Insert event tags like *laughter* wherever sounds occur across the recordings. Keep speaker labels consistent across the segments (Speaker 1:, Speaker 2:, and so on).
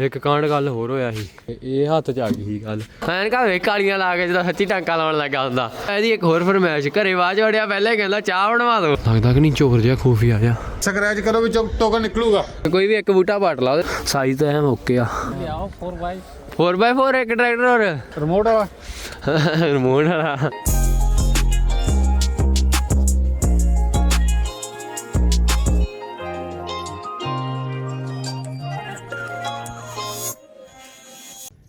Speaker 1: ਇੱਕ ਕਾਂਡ ਗੱਲ ਹੋਰ ਹੋਇਆ ਸੀ। ਇਹ ਹੱਥ ਚ ਆ ਗਈ ਸੀ ਗੱਲ। ਐਨ ਕਾ ਵੇ ਕਾਲੀਆਂ ਲਾ ਕੇ ਜਦੋਂ ਸੱਚੀ ਟਾਂਕਾ ਲਾਉਣ ਲੱਗਾ ਹੁੰਦਾ। ਇਹਦੀ ਇੱਕ ਹੋਰ ਫਰਮਾਇਸ਼ ਘਰੇ ਬਾਜ ਵੜਿਆ ਪਹਿਲੇ ਕਹਿੰਦਾ ਚਾਹ ਬਣਵਾ ਦਿਓ ਲੱਗਦਾ ਕਿ ਨਹੀਂ ਚੋਰ ਜਿਹਾ ਖੂਫੀਆ ਜਿਹਾ।
Speaker 2: ਸਕ੍ਰੈਚ ਕਰੋ ਵੀ ਟੋਕਨ ਨਿਕਲੂਗਾ।
Speaker 1: ਕੋਈ ਵੀ ਇੱਕ ਬੂਟਾ ਪਾਟ ਲਾ ਸਾਈਜ਼ ਤਾਂ ਐ ਓਕੇ ਆ।
Speaker 3: ਲਿਆਓ 4x
Speaker 1: 4x4 ਇੱਕ ਟਰੈਕਟਰ ਹੋਰ।
Speaker 2: ਰਿਮੋਟ ਆ
Speaker 1: ਰਿਮੋਟ ਵਾਲਾ। *laughs*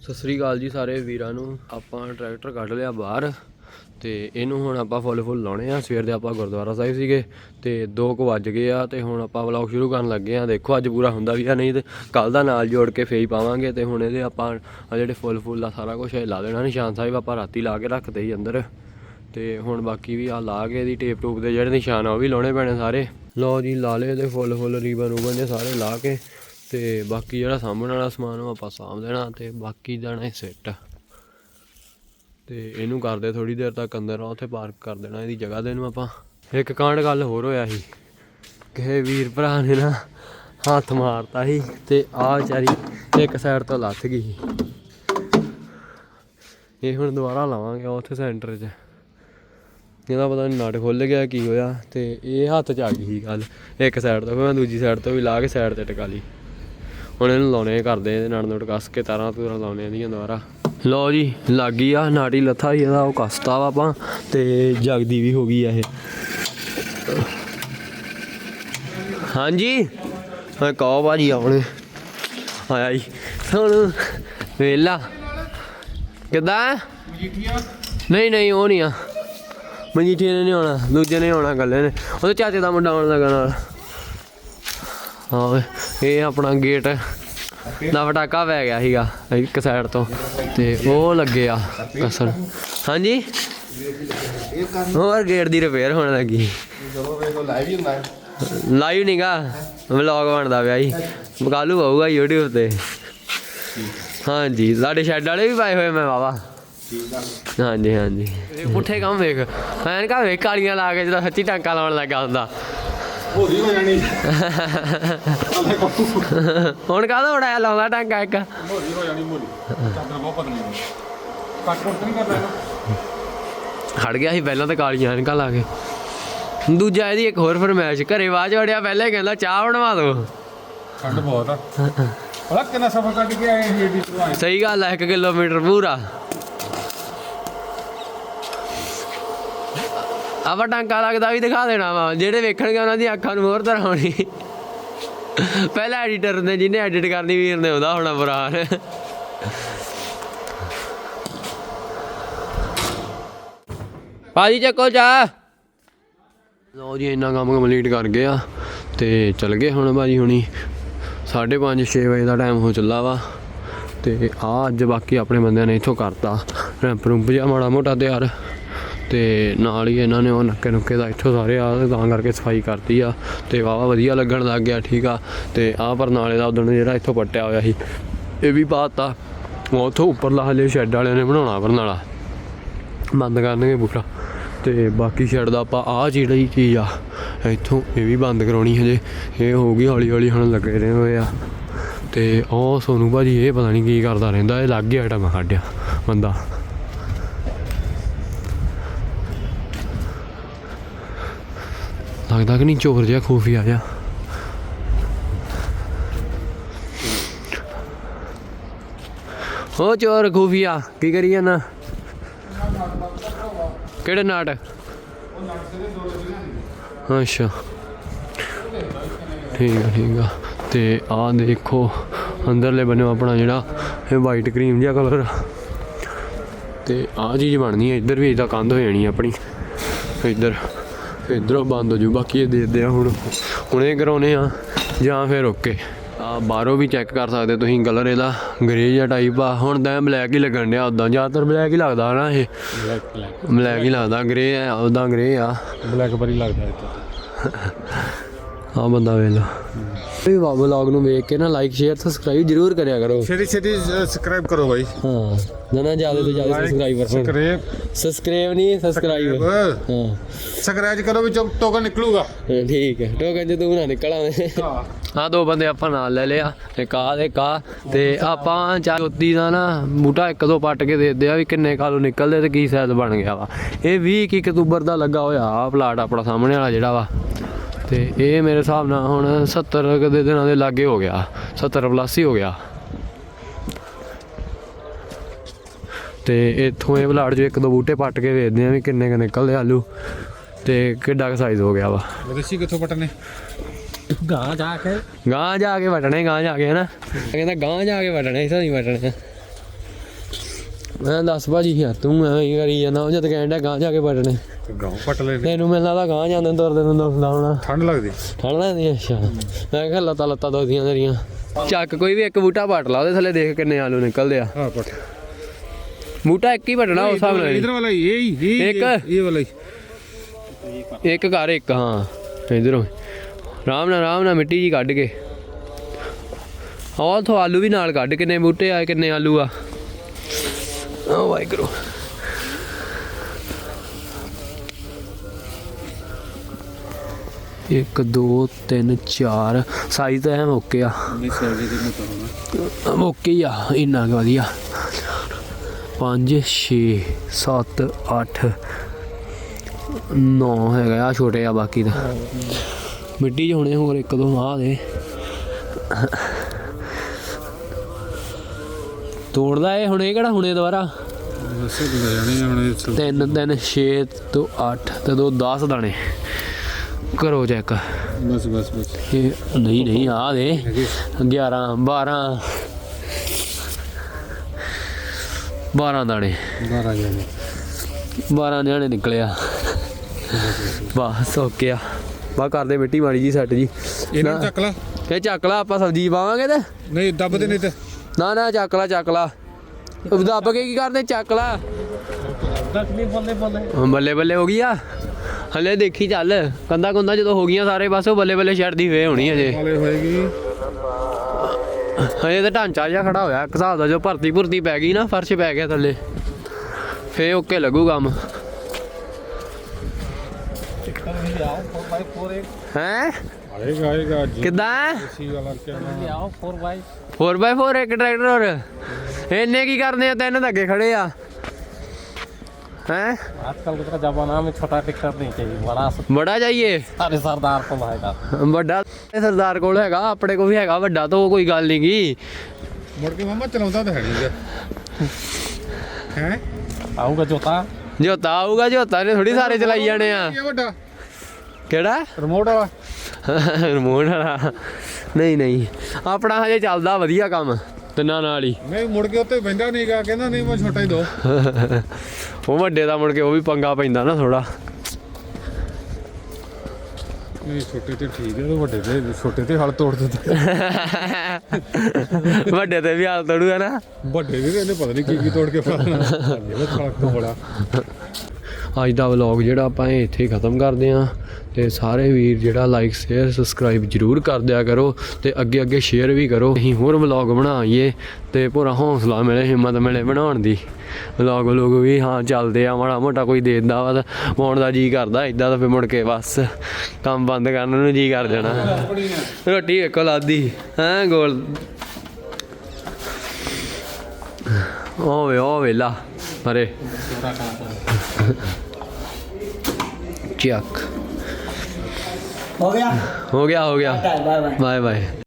Speaker 1: ਸਤਿ ਸ੍ਰੀ ਅਕਾਲ ਜੀ ਸਾਰੇ ਵੀਰਾਂ ਨੂੰ। ਆਪਾਂ ਟਰੈਕਟਰ ਕੱਢ ਲਿਆ ਬਾਹਰ ਤੇ ਇਹਨੂੰ ਹੁਣ ਆਪਾਂ ਫੁੱਲ ਫੁੱਲ ਲਾਉਣੇ ਆ। ਸਵੇਰ ਦੇ ਆਪਾਂ ਗੁਰਦੁਆਰਾ ਸਾਹਿਬ ਸੀਗੇ ਤੇ 2 ਕੁ ਵੱਜ ਗਏ ਆ ਤੇ ਹੁਣ ਆਪਾਂ ਵਲੌਗ ਸ਼ੁਰੂ ਕਰਨ ਲੱਗੇ ਆ। ਦੇਖੋ ਅੱਜ ਪੂਰਾ ਹੁੰਦਾ ਵੀ ਆ ਨਹੀਂ ਤੇ ਕੱਲ ਦਾ ਨਾਲ ਜੋੜ ਕੇ ਫੇਈ ਪਾਵਾਂਗੇ ਤੇ ਹੁਣ ਇਹਦੇ ਆਪਾਂ ਜਿਹੜੇ ਫੁੱਲ ਫੁੱਲ ਦਾ ਸਾਰਾ ਕੁਝ ਲਾ ਦੇਣਾ। ਨਿਸ਼ਾਨ ਸਾਹਿਬ ਆਪਾਂ ਰਾਤੀ ਲਾ ਕੇ ਰੱਖਦੇ ਸੀ ਅੰਦਰ ਤੇ ਹੁਣ ਬਾਕੀ ਵੀ ਆ ਲਾ ਕੇ ਇਹਦੀ ਟੇਪ ਟੂਪ ਦੇ ਜਿਹੜੇ ਨਿਸ਼ਾਨ ਆ ਉਹ ਵੀ ਲਾਉਣੇ ਪੈਣੇ ਸਾਰੇ। ਲਓ ਜੀ, ਲਾ ਲਏ ਇਹਦੇ ਫੁੱਲ ਫੁੱਲ, ਰੀਬਨ ਰੂਬਨ ਜੇ ਸਾਰੇ ਲਾ ਕੇ ਤੇ ਬਾਕੀ ਜਿਹੜਾ ਸਾਂਭਣ ਵਾਲਾ ਸਮਾਨ ਉਹ ਆਪਾਂ ਸਾਂਭ ਦੇਣਾ ਤੇ ਬਾਕੀ ਜਾਣਾ ਸੈੱਟ ਤੇ ਇਹਨੂੰ ਕਰਦੇ ਥੋੜੀ ਦੇਰ ਤੱਕ ਅੰਦਰ ਆ ਉੱਥੇ ਪਾਰਕ ਕਰ ਦੇਣਾ, ਇਹਦੀ ਜਗ੍ਹਾ ਦੇ ਨੂੰ ਆਪਾਂ। ਇੱਕ ਕਾਂਡ ਗੱਲ ਹੋਰ ਹੋਇਆ ਸੀ। ਕਿਸੇ ਵੀਰ ਭਰਾ ਨੇ ਨਾ ਹੱਥ ਮਾਰਤਾ ਸੀ ਤੇ ਆ ਵਿਚਾਰੀ ਇੱਕ ਸਾਈਡ ਤੋਂ ਲੱਥ ਗਈ ਸੀ। ਇਹ ਹੁਣ ਦੁਬਾਰਾ ਲਾਵਾਂਗੇ ਉੱਥੇ ਸੈਂਟਰ 'ਚ। ਇਹਦਾ ਪਤਾ ਨਹੀਂ ਨਟ ਖੁੱਲ ਗਿਆ ਕੀ ਹੋਇਆ ਤੇ ਇਹ ਹੱਥ 'ਚ ਆ ਗਈ ਸੀ ਗੱਲ। ਇੱਕ ਸਾਈਡ ਤੋਂ, ਫਿਰ ਮੈਂ ਦੂਜੀ ਸਾਈਡ ਤੋਂ ਵੀ ਲਾ ਕੇ ਸਾਈਡ ਤੇ ਟਿਕਾ ਲਈ। ਹੁਣ ਇਹਨੂੰ ਲਾਉਣੇ ਕਰਦੇ ਇਹਦੇ ਨਾਲ ਨੋਟ ਕੱਸ ਕੇ ਤਾਰਾਂ ਤੂਰਾਂ ਲਾਉਣੇ ਇਹਦੀਆਂ ਦੁਬਾਰਾ। ਲਓ ਜੀ, ਲੱਗ ਗਈ ਆ ਨਾਟੀ ਲੱਥਾ ਹੀ ਇਹਦਾ ਉਹ ਕੱਸਤਾ ਵਾ ਆਪਾਂ, ਤੇ ਜਗਦੀ ਵੀ ਹੋ ਗਈ ਆ ਇਹ। ਹਾਂਜੀ? ਹਾਂ, ਕਹੋ ਭਾਜੀ, ਆਉਣੇ। ਆਇਆ ਜੀ। ਹੁਣ ਵੇਲਾ। ਕਿੱਦਾਂ? ਨਹੀਂ ਨਹੀਂ, ਉਹ ਨਹੀਂ ਆ। ਮਜੀਠੀਏ ਨੇ ਨਹੀਂ ਆਉਣਾ, ਦੂਜੇ ਨੇ ਆਉਣਾ ਗੱਲੇ ਨੇ। ਉਹਦੇ ਚਾਚੇ ਦਾ ਮੁੰਡਾ ਆਉਣ ਲੱਗਾ ਨਾਲ। ਹਾਂ ਇਹ ਆਪਣਾ ਗੇਟ ਦਾ ਪਟਾਕਾ ਪੈ ਗਿਆ ਸੀਗਾ ਇੱਕ ਸਾਈਡ ਤੋਂ ਤੇ ਉਹ ਲੱਗੇ ਆ ਕਸਰ। ਹਾਂਜੀ? ਹੋਰ ਗੇਟ ਦੀ ਰਿਪੇਅਰ ਹੋਣ ਲੱਗੀ।
Speaker 2: ਲਾਈਵ ਹੀ ਹੁੰਦਾ
Speaker 1: ਲਾਈਵ ਨਹੀਂਗਾ ਵਲੌਗ ਬਣਦਾ ਪਿਆ ਜੀ ਬਕਾਲੂ ਆਊਗਾ YouTube ਤੇ। ਹਾਂਜੀ, ਸਾਡੇ ਸ਼ੈੱਡ ਵਾਲੇ ਵੀ ਪਾਏ ਹੋਏ ਮੈਂ ਵਾਵਾ ਹਾਂਜੀ ਹਾਂਜੀ। ਇਹ ਪੁੱਠੇ ਕੰਮ ਵੇਖ ਐਨ ਵੇਖ ਕਾਲੀਆਂ ਲਾ ਕੇ ਜਦੋਂ ਸੱਚੀ ਟਾਂਕਾ ਲਾਉਣ ਲੱਗਾ ਹੁੰਦਾ।
Speaker 2: ਹੋਦੀ ਹੋ ਜਾਣੀ।
Speaker 1: ਹੁਣ ਕਾਹਦਾ ਉਡਾਇਆ ਲਾਉਂਦਾ ਟਾਂਕਾ ਇੱਕ?
Speaker 2: ਹੋਦੀ ਹੋ ਜਾਣੀ ਮੋਲੀ ਚਾਦਰ ਬਹੁਤ ਪਤਲੀ ਹੈ ਕੱਟ ਕੁੱਟ ਨਹੀਂ ਕਰਨਾ ਇਹਨੂੰ
Speaker 1: ਖੜ ਗਿਆ ਸੀ ਪਹਿਲਾਂ ਤਾਂ ਕਾਲੀਆਂ ਐਨਕਾਂ ਲਾ ਕੇ। ਦੂਜਾ ਇਹਦੀ ਇੱਕ ਹੋਰ ਫਰਮਾਇਸ਼ ਘਰੇ ਬਾਜ ਵੜਿਆ ਪਹਿਲੇ ਕਹਿੰਦਾ ਚਾਹ ਬਣਵਾ ਦਿਓ
Speaker 2: ਠੰਡ ਬਹੁਤ ਆ। ਪਤਾ ਕਿੰਨਾ ਸਫ਼ਰ ਕੱਢ ਕੇ ਆਏ ਏਡੀ ਤੋਂ ਆਏ
Speaker 1: ਸਹੀ ਗੱਲ ਹੈ 1 ਕਿਲੋਮੀਟਰ ਪੂਰਾ। ਆਪਾਂ ਟਾਂਕਾ ਲੱਗਦਾ ਵੀ ਦਿਖਾ ਦੇਣਾ ਵਾ। ਜਿਹੜੇ ਵੇਖਣਗੇ ਉਹਨਾਂ ਦੀ ਅੱਖਾਂ ਨੂੰ ਹੋਰ ਤਰ੍ਹਾਂ ਹੋਣੀ। ਪਹਿਲਾ ਐਡੀਟਰ ਨੇ, ਜਿਹਨੇ ਐਡਿਟ ਕਰਨੀ ਵੀਰ ਨੇ, ਉਹਦਾ ਹੋਣਾ ਬੁਰਾ ਹਾਲ। ਭਾਜੀ, ਚੱਕੋ ਜਾ ਲਓ ਜੀ, ਇੰਨਾ ਕੰਮ ਕੰਪਲੀਟ ਕਰ ਗਏ ਆ ਤੇ ਚੱਲ ਗਏ ਹੁਣ ਭਾਜੀ ਹੁਣੀ। 5:30 6 ਵਜੇ ਦਾ ਟਾਈਮ ਹੋ ਚੱਲਾ ਵਾ। ਤੇ ਆ ਅੱਜ ਬਾਕੀ ਆਪਣੇ ਬੰਦਿਆਂ ਨੇ ਇੱਥੋਂ ਕਰਤਾ। ਰੈਂਪ ਰੂੰਪ ਜਿਹਾ ਮਾੜਾ ਮੋਟਾ ਤਿਆਰ। ਤੇ ਨਾਲ ਹੀ ਇਹਨਾਂ ਨੇ ਉਹ ਨੱਕੇ ਨੁੱਕੇ ਦਾ ਇੱਥੋਂ ਸਾਰੇ ਆ ਤਾਂ ਕਰਕੇ ਸਫ਼ਾਈ ਕਰਤੀ ਆ ਤੇ ਵਾਵਾ ਵਧੀਆ ਲੱਗਣ ਲੱਗ ਗਿਆ, ਠੀਕ ਆ। ਤੇ ਆ ਪਰਨਾਲੇ ਦਾ ਉਦੋਂ ਜਿਹੜਾ ਇੱਥੋਂ ਪੱਟਿਆ ਹੋਇਆ ਸੀ, ਇਹ ਵੀ ਪਾਤਾ। ਉਹ ਉੱਥੋਂ ਉੱਪਰਲਾ ਹਲੇ ਸ਼ੈੱਡ ਵਾਲਿਆਂ ਨੇ ਬਣਾਉਣਾ ਪਰਨਾਲਾ ਬੰਦ ਕਰਨਗੇ ਪੂਰਾ। ਤੇ ਬਾਕੀ ਸ਼ੈੱਡ ਦਾ ਆਪਾਂ ਆ ਜਿਹੜੀ ਚੀਜ਼ ਆ, ਇੱਥੋਂ ਇਹ ਵੀ ਬੰਦ ਕਰਾਉਣੀ ਹਜੇ। ਇਹ ਹੋ ਗਈ ਹੌਲੀ ਹੌਲੀ ਹੁਣ ਲੱਗੇ ਰਹੇ ਹੋਏ ਆ। ਤੇ ਉਹ ਸੋਨੂ ਭਾਜੀ ਇਹ ਪਤਾ ਨਹੀਂ ਕੀ ਕਰਦਾ ਰਹਿੰਦਾ, ਇਹ ਲੱਗ ਗਿਆ ਆਈਟਮ ਕੱਢਿਆ ਬੰਦਾ। ਲੱਗਦਾ ਕਿ ਨਹੀਂ ਚੋਰ ਜਿਹਾ ਖੂਫੀਆ ਜਿਹਾ। ਹੋ ਚੋਰ ਖੂਫੀਆ ਕੀ ਕਰੀ ਜਾਂਦਾ ਕਿਹੜੇ ਨਾਟ? ਅੱਛਾ। ਠੀਕ ਆ ਠੀਕ ਆ। ਤੇ ਆਹ ਦੇਖੋ, ਅੰਦਰਲੇ ਬਣਿਓ ਆਪਣਾ ਜਿਹੜਾ ਇਹ ਵਾਈਟ ਕਰੀਮ ਜਿਹਾ ਕਲਰ ਤੇ ਆਹ ਚੀਜ਼ ਬਣਨੀ ਹੈ ਇੱਧਰ ਵੀ ਇਦਾਂ ਕੰਧ ਹੋ ਜਾਣੀ ਆਪਣੀ। ਇੱਧਰ। ਇੱਧਰੋਂ ਬੰਦ ਹੋ ਜੂ ਬਾਕੀ ਇਹ ਦੇਖਦੇ ਆ ਹੁਣ। ਹੁਣੇ ਕਰਾਉਨੇ ਆ ਜਾਂ ਫਿਰ ਓਕੇ। ਆ ਬਾਹਰੋਂ ਵੀ ਚੈੱਕ ਕਰ ਸਕਦੇ ਤੁਸੀਂ ਕਲਰ ਇਹਦਾ ਗ੍ਰੇ ਜਿਹਾ ਟਾਈਪ ਆ। ਹੁਣ ਤਾਂ ਬਲੈਕ ਹੀ ਲੱਗਣ ਡਿਆ ਉਦਾਂ ਜ਼ਿਆਦਾਤਰ ਬਲੈਕ ਹੀ ਲੱਗਦਾ ਨਾ ਇਹ।
Speaker 2: ਬਲੈਕ
Speaker 1: ਹੀ ਲੱਗਦਾ ਗ੍ਰੇ ਆ ਉਦਾਂ ਗ੍ਰੇ ਆ।
Speaker 2: ਬਲੈਕ ਬਰੀ ਲੱਗਦਾ ਇੱਥੇ।
Speaker 1: ਆ ਬੰਦਾ ਵੇਖ ਲਾ। ਇਹ ਵਲੌਗ ਨੂੰ ਵੇਖ ਕੇ ਨਾ ਲਾਈਕ ਸ਼ੇਅਰ ਸਬਸਕ੍ਰਾਈਬ ਜਰੂਰ ਕਰਿਆ ਕਰੋ।
Speaker 2: ਛੇਤੀ ਛੇਤੀ ਸਬਸਕ੍ਰਾਈਬ ਕਰੋ ਬਾਈ।
Speaker 1: ਹਾਂ ਨਾ ਨਾ ਜ਼ਿਆਦਾ ਤੋਂ ਜ਼ਿਆਦਾ ਸਬਸਕ੍ਰਾਈਬਰ
Speaker 2: ਸਬਸਕ੍ਰਾਈਬ
Speaker 1: ਸਬਸਕ੍ਰਾਈਬ ਨਹੀਂ ਸਬਸਕ੍ਰਾਈਬ ਹਾਂ।
Speaker 2: ਸਕ੍ਰੈਚ ਕਰੋ ਵੀ ਟੋਕਨ ਨਿਕਲੂਗਾ।
Speaker 1: ਹਾਂ, ਠੀਕ ਹੈ। ਟੋਕਨ ਜੇ ਤੂੰ ਨਾ ਨਿਕਲ ਆਵੇਂ।
Speaker 2: ਹਾਂ।
Speaker 1: ਆ ਦੋ ਬੰਦੇ ਆਪਾਂ ਨਾਲ ਲੈ ਲਿਆ ਤੇ ਇੱਕ ਆ ਤੇ ਆਪਾਂ ਚਾਹਤੀ ਦਾ ਨਾ ਬੂਟਾ ਇੱਕ ਦੋ ਪੱਟ ਕੇ ਦੇਖਦੇ ਆ ਵੀ ਕਿੰਨੇ ਕਾਲੂ ਨਿਕਲਦੇ ਤੇ ਕੀ ਸਾਈਜ਼ ਬਣ ਗਿਆ ਵਾ। ਇਹ 20 21 ਅਕਤੂਬਰ ਦਾ ਲੱਗਾ ਹੋਇਆ ਆ ਪਲਾਟ ਆਪਣਾ ਸਾਹਮਣੇ ਵਾਲਾ ਜਿਹੜਾ ਵਾ। ਤੇ ਇਹ ਮੇਰੇ ਹਿਸਾਬ ਨਾਲ ਹੁਣ 70 ਕੁ ਦੇ ਦਿਨਾਂ ਦੇ ਲਾਗੇ ਹੋ ਗਿਆ। 70 ਪਲੱਸ ਹੀ ਹੋ ਗਿਆ। ਤੇ ਇੱਥੋਂ ਇਹ ਪਲਾਟ 'ਚੋਂ ਇੱਕ ਦੋ ਬੂਟੇ ਪੱਟ ਕੇ ਵੇਖਦੇ ਆ ਵੀ ਕਿੰਨੇ ਕੁ ਨਿਕਲਦੇ ਆਲੂ। ਤੇ ਕਿੱਡਾ ਕੁ ਸਾਈਜ਼ ਹੋ ਗਿਆ ਵਾ।
Speaker 2: ਵਿਦੇਸ਼ੀ ਕਿੱਥੋਂ ਪਟਨੇ
Speaker 3: ਗਾਂ ਜਾ ਕੇ।
Speaker 1: ਗਾਂ ਜਾ ਕੇ ਵਟਣੇ ਗਾਂ ਜਾ ਕੇ ਹਨਾ। ਕਹਿੰਦਾ ਗਾਂ ਜਾ ਕੇ ਵਟਣੇ ਇਸਾਂ ਨਹੀਂ ਵਟਣੇ। ਮੈਂ ਦੱਸ ਭਾਜੀ ਯਾਰ ਤੂੰ ਐਵੇਂ ਹੀ ਕਰੀ ਜਾਂਦਾ ਉਹ ਜਦ ਕਹਿੰਦਾ ਗਾਂ ਜਾ ਕੇ ਵਟਣੇ
Speaker 2: ਗਾਉਂ ਪਟ ਲੈ
Speaker 1: ਤੈਨੂੰ ਮੈਨੂੰ ਲੱਗਦਾ ਗਾਂ ਜਾਂਦੇ ਨੂੰ ਤੁਰਦੇ ਨੂੰ ਦੁਖਦਾ ਹੋਣਾ।
Speaker 2: ਠੰਡ ਲੱਗਦੀ।
Speaker 1: ਠੰਡ ਲੱਗਦੀ ਅੱਛਾ। ਮੈਂ ਕਿਹਾ ਲੱਤਾਂ ਲੱਤਾਂ ਦੁਖਦੀਆਂ ਤੇਰੀਆਂ। ਚੱਕ ਕੋਈ ਵੀ ਇੱਕ ਬੂਟਾ ਪੱਟ ਲਾ ਉਹਦੇ ਥੱਲੇ ਦੇਖ ਕਿੰਨੇ ਆਲੂ ਨਿਕਲਦੇ ਆ।
Speaker 2: ਹਾਂ ਪਟ
Speaker 1: ਬੂਟਾ ਇੱਕ ਹੀ ਪੱਟਣਾ ਉਸ ਹਿਸਾਬ ਨਾਲ
Speaker 2: ਇਧਰ ਵਾਲਾ ਇਹ ਹੀ
Speaker 1: ਇੱਕ?
Speaker 2: ਇਹ ਵਾਲਾ ਹੀ।
Speaker 1: ਇੱਕ ਘਰ ਇੱਕ ਹਾਂ। ਇਧਰੋਂ। ਆਰਾਮ ਨਾਲ ਆਰਾਮ ਨਾਲ ਮਿੱਟੀ ਜੀ ਕੱਢ ਕੇ। ਆਹ ਤੋਂ ਆਲੂ ਵੀ ਨਾਲ ਕੱਢ ਕਿੰਨੇ ਬੂਟੇ ਆ ਕਿੰਨੇ ਆਲੂ ਆ। ਵਾਹਿਗੁਰੂ। ਇੱਕ ਦੋ ਤਿੰਨ ਚਾਰ। ਸਾਈਜ਼ ਤਾਂ ਐ ਓਕੇ ਆ
Speaker 2: ਨਹੀਂ ਸਰਵੇ ਦੇ ਮੁਤਾਬਕ
Speaker 1: ਓਕੇ ਹੀ ਆ ਇੰਨਾ ਕੁ ਵਧੀਆ। 5 6 7 8 9 ਹੈਗਾ ਆ ਛੋਟੇ ਆ ਬਾਕੀ ਤਾਂ। ਮਿੱਟੀ 'ਚ ਹੁਣੇ ਹੋਰ ਇੱਕ ਦੋ ਆ ਦੇ। ਤੋੜਦਾ ਇਹ ਹੁਣੇ ਕਿਹੜਾ ਹੁਣੇ ਦੁਬਾਰਾ?
Speaker 2: ਦੱਸੇ ਤੇ ਜਾਣੇ ਹੁਣ ਇਹ ਸਭ-
Speaker 1: 3 3 6 ਤੋਂ 8 ਤੇ ਦੋ 10 ਦਾਣੇ। ਕਰੋ ਚੈੱਕ
Speaker 2: ਬਸ ਬਸ ਬਸ।
Speaker 1: ਇਹ ਨਹੀਂ ਨਹੀਂ ਆ ਦੇ।
Speaker 2: ਹੈਗੇ
Speaker 1: 11 12 12 ਦਾਣੇ।
Speaker 2: 12 ਜਾਣੇ।
Speaker 1: 12 ਨਿਆਣੇ ਨਿਕਲਿਆ। ਬਸ ਓਕੇ ਆ। ਬਾ ਕਰਦੇ ਮਿੱਟੀ ਮਾੜੀ ਜੀ ਸੈੱਟ ਜੀ।
Speaker 2: ਇਹਨਾਂ
Speaker 1: ਨਾ।
Speaker 2: ਚੱਕ ਲਾ।
Speaker 1: ਇਹ ਚੱਕ ਲਾ ਆਪਾਂ ਸਬਜ਼ੀ ਪਾਵਾਂਗੇ ਤੇ।
Speaker 2: ਨਹੀਂ ਦੱਬ ਦੇ ਨਹੀਂ ਤੇ।
Speaker 1: ਨਾ ਨਾ ਚੱਕ ਲਾ ਚੱਕ ਲਾ। ਦੱਬ ਕੇ ਕੀ ਕਰਦੇ? ਚੱਕ ਲਾ।
Speaker 3: ਬੋਲੇ ਬੋਲੇ
Speaker 1: ਬੱਲੇ ਬੱਲੇ ਹੋ ਗਈ ਆ। ਹਲੇ ਦੇਖੀ ਚੱਲ। ਕੰਦਾ ਕੁੰਦਾ ਜਦੋਂ ਹੋ ਗਈਆਂ ਸਾਰੇ ਪਾਸੇ ਬੱਲੇ ਬੱਲੇ ਛੱਡਦੀ ਵੇ ਹੋਣੀ ਅਜੇ।
Speaker 2: ਹੋਏਗੀ।
Speaker 1: ਹਜੇ ਤਾਂ ਢਾਂਚਾ ਜਿਹਾ ਖੜਾ ਹੋਇਆ ਇੱਕ ਹਿਸਾਬ ਦਾ ਜੋ ਭਰਤੀ ਭੁਰਤੀ ਪੈ ਗਈ ਨਾ ਫਰਸ਼ ਪੈ ਗਿਆ ਥੱਲੇ। ਫੇ ਓਕੇ ਲੱਗੂ ਕੰਮ।
Speaker 3: ਆਓ 4x4 ਇੱਕ
Speaker 1: ਹੈ?
Speaker 2: ਆਏਗਾ ਆਏਗਾ ਜੀ
Speaker 1: ਕਿੱਦਾਂ?
Speaker 2: ਸੀ ਵਾਲਾ
Speaker 3: 4x
Speaker 1: 4x4 ਇੱਕ ਟਰੈਕਟਰ ਹੋਰ। ਇੰਨੇ ਕੀ ਕਰਨੇ ਆ ਤਿੰਨ ਤਾਂ ਅੱਗੇ ਖੜੇ ਆ ਹੈ
Speaker 3: आजकल के जमाना में छोटा ट्रैक्टर नहीं चाहिए बड़ा सा
Speaker 1: ਬੜਾ ਜਾਈਏ
Speaker 3: सारे सरदार को लाएगा
Speaker 1: ਵੱਡਾ ਇਹ ਸਰਦਾਰ ਕੋਲ ਹੈਗਾ ਆਪਣੇ ਕੋਲ ਵੀ ਹੈਗਾ ਵੱਡਾ ਤਾਂ ਉਹ ਕੋਈ ਗੱਲ ਨਹੀਂ ਗੀ
Speaker 2: ਮੁੜ ਕੇ ਮਾਮਾ ਚਲਾਉਂਦਾ ਤਾਂ ਹੈ ਨਹੀਂਗਾ ਹੈ
Speaker 3: आऊंगा जोता
Speaker 1: ਜੋਤਾ ਆਊਗਾ ਜੋਤਾ ਨੇ ਥੋੜੀ ਸਾਰੇ ਚਲਾਈ ਜਾਣੇ ਆ
Speaker 2: ਇਹ ਵੱਡਾ
Speaker 1: ਕਿਹੜਾ
Speaker 2: ਰਿਮੋਟ ਵਾਲਾ
Speaker 1: ਰਿਮੋਟ ਵਾਲਾ ਨਹੀਂ ਨਹੀਂ ਆਪਣਾ ਹਜੇ ਚੱਲਦਾ ਵਧੀਆ ਕੰਮ ਤਿੰਨਾਂ ਨਾਲ ਹੀ।
Speaker 2: ਨਹੀਂ ਮੁੜ ਕੇ ਉੱਤੇ ਬੈਂਦਾ ਨਹੀਂਗਾ ਕਹਿੰਦਾ ਨਹੀਂ ਮੈਂ ਛੋਟਾ ਹੀ ਦੋ। *laughs*
Speaker 1: ਉਹ ਵੱਡੇ ਦਾ ਮੁੜ ਕੇ ਉਹ ਵੀ ਪੰਗਾ ਪੈਂਦਾ ਨਾ ਥੋੜਾ
Speaker 2: ਨਹੀਂ ਛੋਟੇ ਤੇ ਠੀਕ ਹੈ ਵੱਡੇ ਤੇ ਛੋਟੇ ਤੇ ਹਲ ਤੋੜ ਦਿੱਤਾ *laughs*
Speaker 1: ਵੱਡੇ ਤੇ ਵੀ ਹਾਲ ਤੋੜੂਗਾ ਨਾ।
Speaker 2: ਵੱਡੇ ਦੇ ਇਹਨੇ ਪਤਾ ਨਹੀਂ ਕੀ ਕੀ ਤੋੜ ਕੇ ਫੜਨਾ। *laughs* ਇਹ ਤਾਂ ਤੋਂ ਬੜਾ।
Speaker 1: ਅੱਜ ਦਾ ਵਲੌਗ ਜਿਹੜਾ ਆਪਾਂ ਇੱਥੇ ਖਤਮ ਕਰਦੇ ਆਂ ਤੇ ਸਾਰੇ ਵੀਰ ਜਿਹੜਾ ਲਾਈਕ ਸ਼ੇਅਰ ਸਬਸਕ੍ਰਾਈਬ ਜਰੂਰ ਕਰ ਦਿਆ ਕਰੋ ਤੇ ਅੱਗੇ ਅੱਗੇ ਸ਼ੇਅਰ ਵੀ ਕਰੋ। ਅਸੀਂ ਹੋਰ ਵਲੌਗ ਬਣਾਈਏ ਤੇ ਪੂਰਾ ਹੌਸਲਾ ਮਿਲੇ, ਹਿੰਮਤ ਮਿਲੇ ਬਣਾਉਣ ਦੀ। ਵਲੌਗ ਲੋਗ ਵੀ ਹਾਂ ਚੱਲਦੇ ਆ, ਮਾੜਾ ਮੋਟਾ ਕੋਈ ਦੇ ਦਿੰਦਾ ਵਾ ਤਾਂ ਪਾਉਣ ਦਾ ਜੀ ਕਰਦਾ ਇਦਾਂ ਤਾਂ ਫਿਰ ਮੁੜ ਕੇ ਬਸ ਕੰਮ ਬੰਦ ਕਰਨ ਨੂੰ ਜੀ ਕਰ ਜਾਣਾ। ਰੋਟੀ ਵੇਖੋ ਲਾਦੀ, ਹੈਂ ਗੋਲ। ਓਵੇ ਓਵੇ ਲਾ अरे चक
Speaker 4: हो गया
Speaker 1: हो गया हो गया
Speaker 4: बाय बाय